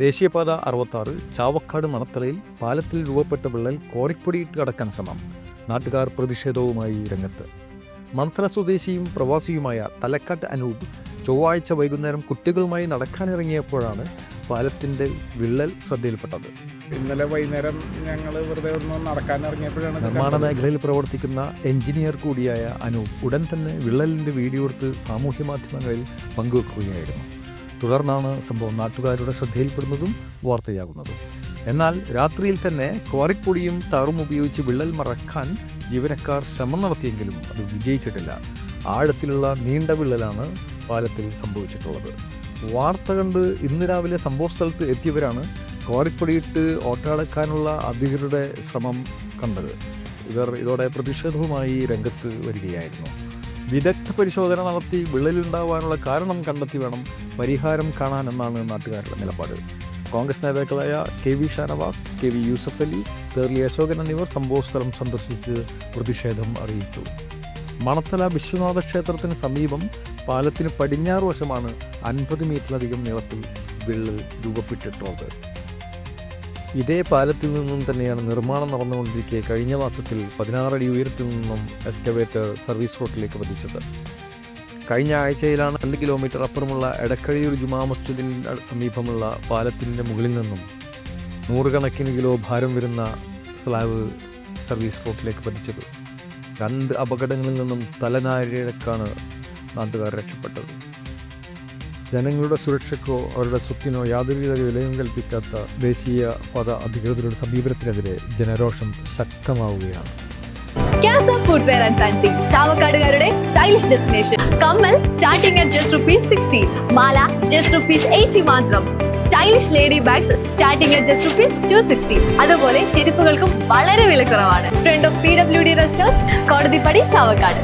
ദേശീയപാത അറുപത്താറ് ചാവക്കാട് മണത്തലയിൽ പാലത്തിൽ രൂപപ്പെട്ട വിള്ളൽ കോറിപ്പൊടിയിട്ട് കടക്കാൻ ശ്രമം. നാട്ടുകാർ പ്രതിഷേധവുമായി രംഗത്ത്. മണത്തല സ്വദേശിയും പ്രവാസിയുമായ തലക്കാട്ട് അനൂപ് ചൊവ്വാഴ്ച വൈകുന്നേരം കുട്ടികളുമായി നടക്കാനിറങ്ങിയപ്പോഴാണ് പാലത്തിന്റെ വിള്ളൽ ശ്രദ്ധയിൽപ്പെട്ടത്. ഇന്നലെ വൈകുന്നേരം ഞങ്ങൾ വെറുതെ ഒന്ന് നടക്കാൻ ഇറങ്ങിയപ്പോഴാണ് ഇത് നിർമ്മാണ മേഖലയിൽ പ്രവർത്തിക്കുന്ന എഞ്ചിനീയർ കൂടിയായ അനൂപ് ഉടൻ തന്നെ വിള്ളലിന്റെ വീഡിയോ എടുത്ത് സാമൂഹ്യ മാധ്യമങ്ങളിൽ പങ്കുവെക്കുകയായിരുന്നു. തുടർന്നാണ് സംഭവം നാട്ടുകാരുടെ ശ്രദ്ധയിൽപ്പെടുന്നതും വാർത്തയാകുന്നതും. എന്നാൽ രാത്രിയിൽ തന്നെ ക്വാറിപ്പൊടിയും താറും ഉപയോഗിച്ച് വിള്ളൽ മറക്കാൻ ജീവനക്കാർ ശ്രമം നടത്തിയെങ്കിലും അത് വിജയിച്ചിട്ടില്ല. ആഴത്തിലുള്ള നീണ്ട വിള്ളലാണ് പാലത്തിൽ സംഭവിച്ചിട്ടുള്ളത്. വാർത്ത കണ്ട് ഇന്ന് രാവിലെ സംഭവസ്ഥലത്ത് എത്തിയവരാണ് ക്വാറിപ്പൊടിയിട്ട് ഓട്ടടക്കാനുള്ള അധികൃതരുടെ ശ്രമം കണ്ടത്. ഇവർ ഇതോടെ പ്രതിഷേധവുമായി രംഗത്ത് വരികയായിരുന്നു. വിദഗ്ധ പരിശോധന നടത്തി വിള്ളലുണ്ടാവാനുള്ള കാരണം കണ്ടെത്തി വേണം പരിഹാരം കാണാനെന്നാണ് നാട്ടുകാരുടെ നിലപാട്. കോൺഗ്രസ് നേതാക്കളായ K V Shanavas K V Yusuf Ali Therli Ashokan എന്നിവർ സംഭവസ്ഥലം സന്ദർശിച്ച് പ്രതിഷേധം അറിയിച്ചു. മണത്തല വിശ്വനാഥ ക്ഷേത്രത്തിന് സമീപം പാലത്തിന് പടിഞ്ഞാറ് വശമാണ് അൻപത് മീറ്ററിലധികം നീളത്തിൽ വിള്ളൽ രൂപപ്പെട്ടിട്ടുള്ളത്. ഇതേ പാലത്തിൽ നിന്നും തന്നെയാണ് നിർമ്മാണം നടന്നുകൊണ്ടിരിക്കെ കഴിഞ്ഞ മാസത്തിൽ പതിനാറടി ഉയരത്തിൽ നിന്നും എക്സ്കവേറ്റർ സർവീസ് റോട്ടിലേക്ക് പതിച്ചത്. കഴിഞ്ഞ ആഴ്ചയിലാണ് രണ്ട് കിലോമീറ്റർ അപ്പുറമുള്ള എടക്കഴിയൂർ ജുമാ മസ്ജിദിന് സമീപമുള്ള പാലത്തിന്റെ മുകളിൽ നിന്നും നൂറുകണക്കിന് കിലോ ഭാരം വരുന്ന സ്ലാബ് സർവീസ് റോട്ടിലേക്ക് പതിച്ചത്. രണ്ട് അപകടങ്ങളിൽ നിന്നും തലനാരിഴക്കാണ് നാട്ടുകാർ രക്ഷപ്പെട്ടത്. ജനങ്ങളുടെ സുരക്ഷയ്ക്കോ അവരുടെ സ്വത്തിനോ യാതൊരുവിധ വിലയും കൽപ്പിക്കാത്ത ദേശീയ പദ അധികൃതരുടെ സമീപനത്തിനെതിരെ ജനരോഷം ശക്തമാവുകയാണ്. Footwear and stylish destination Kammal at just just മാത്രം. Stylish lady bags starting at just rupees two sixty അതുപോലെ ചെരുപ്പുകൾക്കും വളരെ വിലക്കുറവാണ്. Front of P W D Kodathippadi Chavakkad.